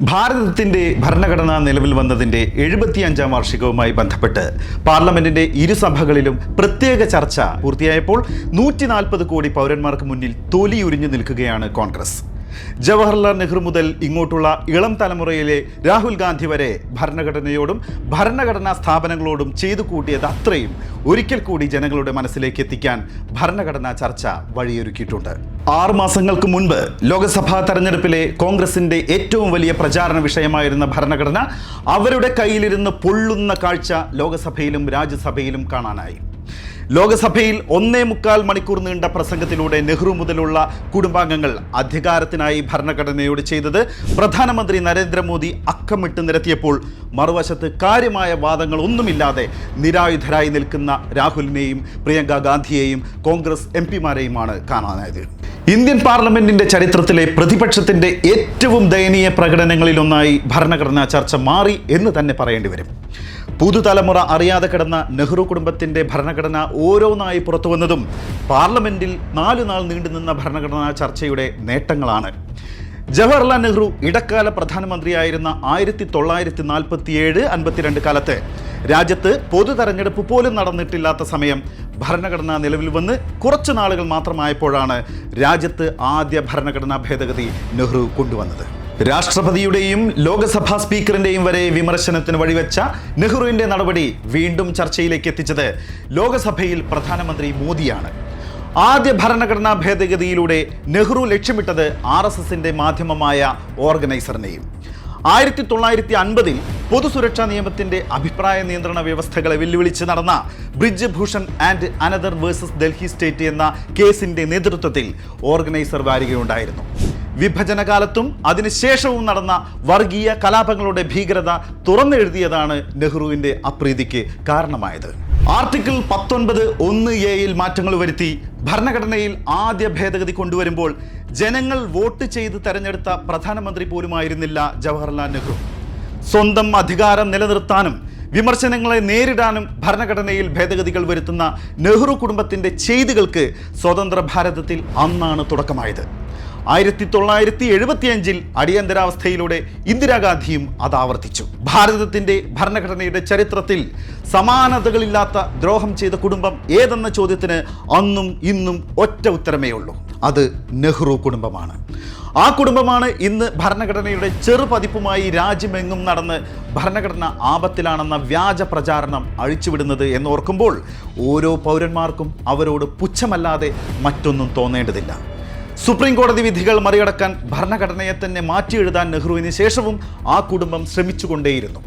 ഭാരതത്തിന്റെ ഭരണഘടന നിലവിൽ വന്നതിന്റെ എഴുപത്തിയഞ്ചാം വാർഷികവുമായി ബന്ധപ്പെട്ട് പാർലമെന്റിന്റെ ഇരുസഭകളിലും പ്രത്യേക ചർച്ച പൂർത്തിയായപ്പോൾ നൂറ്റി കോടി പൗരന്മാർക്ക് മുന്നിൽ തൊലിയുരിഞ്ഞു നിൽക്കുകയാണ് കോൺഗ്രസ്. ജവഹർലാൽ നെഹ്റു മുതൽ ഇങ്ങോട്ടുള്ള ഇളം തലമുറയിലെ രാഹുൽ ഗാന്ധി വരെ ഭരണഘടനയോടും ഭരണഘടനാ സ്ഥാപനങ്ങളോടും ചെയ്തു കൂട്ടിയത് അത്രയും ഒരിക്കൽ കൂടി ജനങ്ങളുടെ മനസ്സിലേക്ക് എത്തിക്കാൻ ഭരണഘടനാ ചർച്ച വഴിയൊരുക്കിയിട്ടുണ്ട്. ആറ് മാസങ്ങൾക്ക് മുൻപ് ലോക്സഭാ തെരഞ്ഞെടുപ്പിലെ കോൺഗ്രസിന്റെ ഏറ്റവും വലിയ പ്രചാരണ വിഷയമായിരുന്ന ഭരണഘടന അവരുടെ കയ്യിലിരുന്ന് പൊള്ളുന്ന കാഴ്ച ലോകസഭയിലും രാജ്യസഭയിലും കാണാനായി. ലോകസഭയിൽ ഒന്നേ മുക്കാൽ മണിക്കൂർ നീണ്ട പ്രസംഗത്തിലൂടെ നെഹ്റു മുതലുള്ള കുടുംബാംഗങ്ങൾ അധികാരത്തിനായി ഭരണഘടനയോട് ചെയ്തത് പ്രധാനമന്ത്രി നരേന്ദ്രമോദി അക്കമിട്ട് നിരത്തിയപ്പോൾ മറുവശത്ത് കാര്യമായ വാദങ്ങൾ ഒന്നുമില്ലാതെ നിരായുധരായി നിൽക്കുന്ന രാഹുലിനെയും പ്രിയങ്ക ഗാന്ധിയെയും കോൺഗ്രസ് എം പിമാരെയുമാണ് കാണാനായത് ഇന്ത്യൻ പാർലമെന്റിന്റെ ചരിത്രത്തിലെ പ്രതിപക്ഷത്തിന്റെ ഏറ്റവും ദയനീയ പ്രകടനങ്ങളിലൊന്നായി ഭരണഘടനാ ചർച്ച മാറി എന്ന് തന്നെ പറയേണ്ടി വരും. പുതുതലമുറ അറിയാതെ കിടന്ന നെഹ്റു കുടുംബത്തിന്റെ ഭരണഘടന ഓരോന്നായി പുറത്തു വന്നതും പാർലമെന്റിൽ നാലു നാൾ നീണ്ടുനിന്ന ഭരണഘടനാ ചർച്ചയുടെ നേട്ടങ്ങളാണ്. ജവഹർലാൽ നെഹ്റു ഇടക്കാല പ്രധാനമന്ത്രിയായിരുന്ന ആയിരത്തി തൊള്ളായിരത്തി നാൽപ്പത്തിയേഴ് അൻപത്തിരണ്ട് കാലത്ത് രാജ്യത്ത് പൊതു തെരഞ്ഞെടുപ്പ് പോലും നടന്നിട്ടില്ലാത്ത സമയം ഭരണഘടന നിലവിൽ വന്ന് കുറച്ച് നാളുകൾ മാത്രമായപ്പോഴാണ് രാജ്യത്ത് ആദ്യ ഭരണഘടനാ ഭേദഗതി നെഹ്റു കൊണ്ടുവന്നത്. രാഷ്ട്രപതിയുടെയും ലോകസഭാ സ്പീക്കറിന്റെയും വരെ വിമർശനത്തിന് വഴിവെച്ച നെഹ്റുവിന്റെ നടപടി വീണ്ടും ചർച്ചയിലേക്ക് എത്തിച്ചത് ലോകസഭയിൽ പ്രധാനമന്ത്രി മോദിയാണ്. ആദ്യ ഭരണഘടനാ ഭേദഗതിയിലൂടെ നെഹ്റു ലക്ഷ്യമിട്ടത് ആർ എസ് എസിന്റെ മാധ്യമമായ ഓർഗനൈസറിനെയും. ആയിരത്തി തൊള്ളായിരത്തി അൻപതിൽ പൊതുസുരക്ഷാ നിയമത്തിന്റെ അഭിപ്രായ നിയന്ത്രണ വ്യവസ്ഥകളെ വെല്ലുവിളിച്ച് നടന്ന Brij Bhushan and another versus Delhi state എന്ന കേസിന്റെ നേതൃത്വത്തിൽ ഓർഗനൈസർ വാരികയുണ്ടായിരുന്നു. വിഭജനകാലത്തും അതിനുശേഷവും നടന്ന വർഗീയ കലാപങ്ങളുടെ ഭീകരത തുറന്നെഴുതിയതാണ് നെഹ്റുവിന്റെ അപ്രീതിക്ക് കാരണമായത്. ആർട്ടിക്കിൾ പത്തൊൻപത് ഒന്ന് എയിൽ മാറ്റങ്ങൾ വരുത്തി ഭരണഘടനയിൽ ആദ്യ ഭേദഗതി കൊണ്ടുവരുമ്പോൾ ജനങ്ങൾ വോട്ട് ചെയ്ത് തെരഞ്ഞെടുത്ത പ്രധാനമന്ത്രി പോലുമായിരുന്നില്ല ജവഹർലാൽ നെഹ്റു. സ്വന്തം അധികാരം നിലനിർത്താനും വിമർശനങ്ങളെ നേരിടാനും ഭരണഘടനയിൽ ഭേദഗതികൾ വരുത്തുന്ന നെഹ്റു കുടുംബത്തിന്റെ ചെയ്തികൾക്ക് സ്വതന്ത്ര ഭാരതത്തിൽ അന്നാണ് തുടക്കമായത്. ആയിരത്തി തൊള്ളായിരത്തി എഴുപത്തിയഞ്ചിൽ അടിയന്തരാവസ്ഥയിലൂടെ ഇന്ദിരാഗാന്ധിയും അത് ആവർത്തിച്ചു. ഭാരതത്തിന്റെ ഭരണഘടനയുടെ ചരിത്രത്തിൽ സമാനതകളില്ലാത്ത ദ്രോഹം ചെയ്ത കുടുംബം ഏതെന്ന ചോദ്യത്തിന് അന്നും ഇന്നും ഒറ്റ ഉത്തരമേ ഉള്ളൂ. അത് നെഹ്റു കുടുംബമാണ്. ആ കുടുംബമാണ് ഇന്ന് ഭരണഘടനയുടെ ചെറുപതിപ്പുമായി രാജ്യമെങ്ങും നടന്ന് ഭരണഘടന ആപത്തിലാണെന്ന വ്യാജ പ്രചാരണം അഴിച്ചുവിടുന്നത് എന്നോർക്കുമ്പോൾ ഓരോ പൗരന്മാർക്കും അവരോട് പുച്ഛമല്ലാതെ മറ്റൊന്നും തോന്നേണ്ടതില്ല. സുപ്രീം കോടതി വിധികൾ മറികടക്കാൻ ഭരണഘടനയെ തന്നെ മാറ്റി എഴുതാൻ നെഹ്റുവിന് ശേഷവും ആ കുടുംബം ശ്രമിച്ചുകൊണ്ടേയിരുന്നു.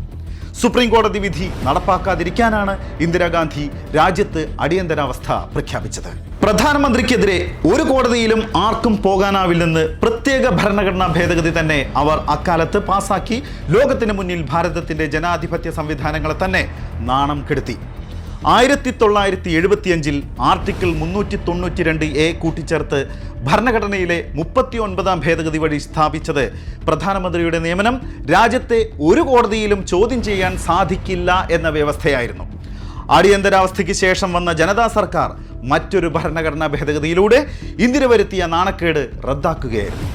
സുപ്രീം കോടതി വിധി നടപ്പാക്കാതിരിക്കാനാണ് ഇന്ദിരാഗാന്ധി രാജ്യത്ത് അടിയന്തരാവസ്ഥ പ്രഖ്യാപിച്ചത്. പ്രധാനമന്ത്രിക്കെതിരെ ഒരു കോടതിയിലും ആർക്കും പോകാനാവില്ലെന്ന് പ്രത്യേക ഭരണഘടനാ ഭേദഗതി തന്നെ അവർ അക്കാലത്ത് പാസാക്കി. ലോകത്തിന് മുന്നിൽ ഭാരതത്തിന്റെ ജനാധിപത്യ സംവിധാനങ്ങളെ തന്നെ നാണം കെടുത്തി. ആയിരത്തി തൊള്ളായിരത്തി എഴുപത്തിയഞ്ചിൽ ആർട്ടിക്കിൾ മുന്നൂറ്റി തൊണ്ണൂറ്റി രണ്ട് എ കൂട്ടിച്ചേർത്ത് ഭരണഘടനയിലെ മുപ്പത്തി ഒൻപതാം ഭേദഗതി വഴി സ്ഥാപിച്ചത് പ്രധാനമന്ത്രിയുടെ നിയമനം രാജ്യത്തെ ഒരു കോടതിയിലും ചോദ്യം ചെയ്യാൻ സാധിക്കില്ല എന്ന വ്യവസ്ഥയായിരുന്നു. അടിയന്തരാവസ്ഥയ്ക്ക് ശേഷം വന്ന ജനതാ സർക്കാർ മറ്റൊരു ഭരണഘടനാ ഭേദഗതിയിലൂടെ ഇന്ദിര വരുത്തിയ നാണക്കേട് റദ്ദാക്കുകയായിരുന്നു.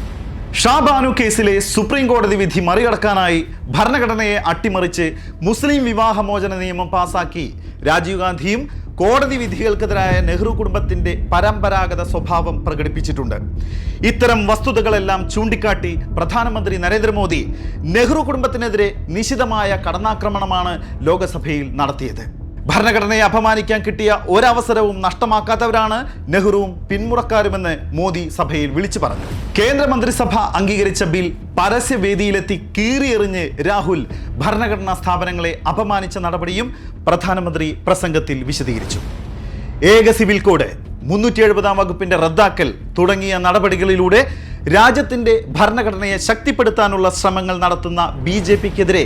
ഷാബാനു കേസിലെ സുപ്രീം കോടതി വിധി മറികടക്കാനായി ഭരണഘടനയെ അട്ടിമറിച്ച് മുസ്ലിം വിവാഹമോചന നിയമം പാസാക്കി. രാജീവ് ഗാന്ധിയും കോടതി വിധികൾക്കെതിരായ നെഹ്റു കുടുംബത്തിന്റെ പരമ്പരാഗത സ്വഭാവം പ്രകടിപ്പിച്ചിട്ടുണ്ട്. ഇത്തരം വസ്തുതകളെല്ലാം ചൂണ്ടിക്കാട്ടി പ്രധാനമന്ത്രി നരേന്ദ്രമോദി നെഹ്റു കുടുംബത്തിനെതിരെ നിശിതമായ കടന്നാക്രമണമാണ് ലോകസഭയിൽ നടത്തിയത്. ഭരണഘടനയെ അപമാനിക്കാൻ കിട്ടിയ ഒരവസരവും നഷ്ടമാക്കാത്തവരാണ് നെഹ്റുവും പിന്മുറക്കാരുമെന്ന് മോദി സഭയിൽ വിളിച്ചു പറഞ്ഞു. കേന്ദ്രമന്ത്രിസഭ അംഗീകരിച്ച ബിൽ പരസ്യവേദിയിലെത്തി കീറിയെറിഞ്ഞ് രാഹുൽ ഭരണഘടനാ സ്ഥാപനങ്ങളെ അപമാനിച്ച നടപടിയും പ്രധാനമന്ത്രി പ്രസംഗത്തിൽ വിശദീകരിച്ചു. ഏക സിവിൽ കോഡ് മുന്നൂറ്റി എഴുപതാം വകുപ്പിന്റെ റദ്ദാക്കൽ തുടങ്ങിയ നടപടികളിലൂടെ രാജ്യത്തിന്റെ ഭരണഘടനയെ ശക്തിപ്പെടുത്താനുള്ള ശ്രമങ്ങൾ നടത്തുന്ന ബി ജെ പിക്കെതിരെ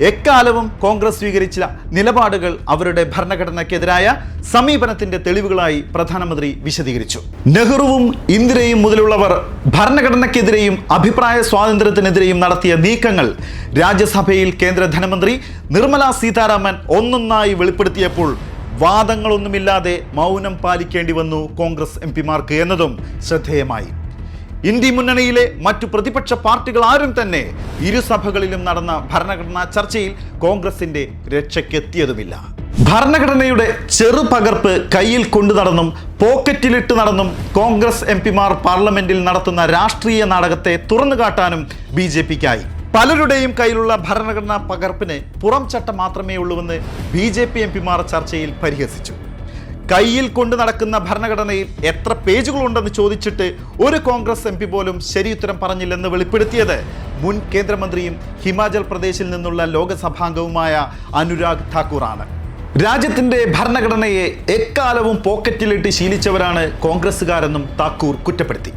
എക്കാലവും കോൺഗ്രസ് സ്വീകരിച്ച നിലപാടുകൾ അവരുടെ ഭരണഘടനയ്ക്കെതിരായ സമീപനത്തിന്റെ തെളിവുകളായി പ്രധാനമന്ത്രി വിശദീകരിച്ചു. നെഹ്റുവും ഇന്ദിരയും മുതലുള്ളവർ ഭരണഘടനയ്ക്കെതിരെയും അഭിപ്രായ സ്വാതന്ത്ര്യത്തിനെതിരെയും നടത്തിയ നീക്കങ്ങൾ രാജ്യസഭയിൽ കേന്ദ്ര ധനമന്ത്രി നിർമ്മല സീതാരാമൻ ഒന്നൊന്നായി വെളിപ്പെടുത്തിയപ്പോൾ വാദങ്ങളൊന്നുമില്ലാതെ മൗനം പാലിക്കേണ്ടി വന്നു കോൺഗ്രസ് എം പിമാർക്ക് എന്നതും ശ്രദ്ധേയമായി. ഇന്ത്യ മുന്നണിയിലെ മറ്റു പ്രതിപക്ഷ പാർട്ടികൾ ആരും തന്നെ ഇരുസഭകളിലും നടന്ന ഭരണഘടനാ ചർച്ചയിൽ കോൺഗ്രസിന്റെ രക്ഷയ്ക്കെത്തിയതുമില്ല. ഭരണഘടനയുടെ ചെറുപകർപ്പ് കയ്യിൽ കൊണ്ടു നടന്നും പോക്കറ്റിലിട്ട് നടന്നും കോൺഗ്രസ് എം പിമാർ പാർലമെന്റിൽ നടത്തുന്ന രാഷ്ട്രീയ നാടകത്തെ തുറന്നു കാട്ടാനും ബി ജെ പിക്കായി. പലരുടെയും കയ്യിലുള്ള ഭരണഘടനാ പകർപ്പിന് പുറം ചട്ടം മാത്രമേ ഉള്ളൂവെന്ന് ബി ജെ പി എം പിമാർ ചർച്ചയിൽ പരിഹസിച്ചു. കയ്യിൽ കൊണ്ട് നടക്കുന്ന ഭരണഘടനയിൽ എത്ര പേജുകളുണ്ടെന്ന് ചോദിച്ചിട്ട് ഒരു കോൺഗ്രസ് എം പി പോലും ഉത്തരം പറഞ്ഞില്ലെന്ന് വെളിപ്പെടുത്തിയത് മുൻ കേന്ദ്രമന്ത്രിയും ഹിമാചൽ പ്രദേശിൽ നിന്നുള്ള ലോകസഭാംഗവുമായ അനുരാഗ് ഠാക്കൂറാണ്. രാജ്യത്തിന്റെ ഭരണഘടനയെ എക്കാലവും പോക്കറ്റിലിട്ട് ശീലിച്ചവരാണ് കോൺഗ്രസ്സുകാരെന്നും താക്കൂർ കുറ്റപ്പെടുത്തി.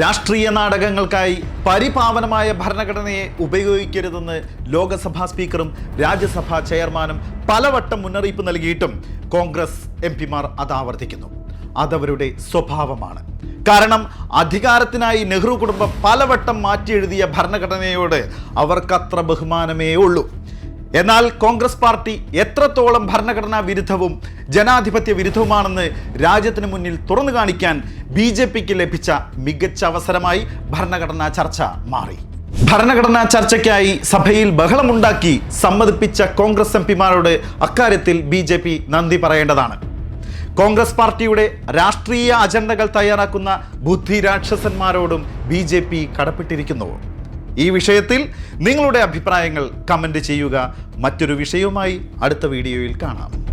രാഷ്ട്രീയ നാടകങ്ങൾക്കായി പരിപാവനമായ ഭരണഘടനയെ ഉപയോഗിക്കരുതെന്ന് ലോകസഭാ സ്പീക്കറും രാജ്യസഭാ ചെയർമാനും പലവട്ടം മുന്നറിയിപ്പ് നൽകിയിട്ടും കോൺഗ്രസ് എം പിമാർ അത് ആവർത്തിക്കുന്നു. അതവരുടെ സ്വഭാവമാണ്. കാരണം അധികാരത്തിനായി നെഹ്റു കുടുംബം പലവട്ടം മാറ്റിയെഴുതിയ ഭരണഘടനയോട് അവർക്കത്ര ബഹുമാനമേ ഉള്ളൂ എന്നാൽ കോൺഗ്രസ് പാർട്ടി എത്രത്തോളം ഭരണഘടനാ വിരുദ്ധവും ജനാധിപത്യ വിരുദ്ധവുമാണെന്ന് രാജ്യത്തിന് മുന്നിൽ തുറന്നു കാണിക്കാൻ ബി ജെ പിക്ക് ലഭിച്ച മികച്ച അവസരമായി ഭരണഘടനാ ചർച്ച മാറി. ഭരണഘടനാ ചർച്ചയ്ക്കായി സഭയിൽ ബഹളമുണ്ടാക്കി സമ്മതിപ്പിച്ച കോൺഗ്രസ് എം പിമാരോട് അക്കാര്യത്തിൽ ബി ജെ പി നന്ദി പറയേണ്ടതാണ്. കോൺഗ്രസ് പാർട്ടിയുടെ രാഷ്ട്രീയ അജണ്ടകൾ തയ്യാറാക്കുന്ന ബുദ്ധിരാക്ഷസന്മാരോടും ബി ജെ പി കടപ്പെട്ടിരിക്കുന്നു. ഈ വിഷയത്തിൽ നിങ്ങളുടെ അഭിപ്രായങ്ങൾ കമന്റ് ചെയ്യുക. മറ്റൊരു വിഷയവുമായി അടുത്ത വീഡിയോയിൽ കാണാം.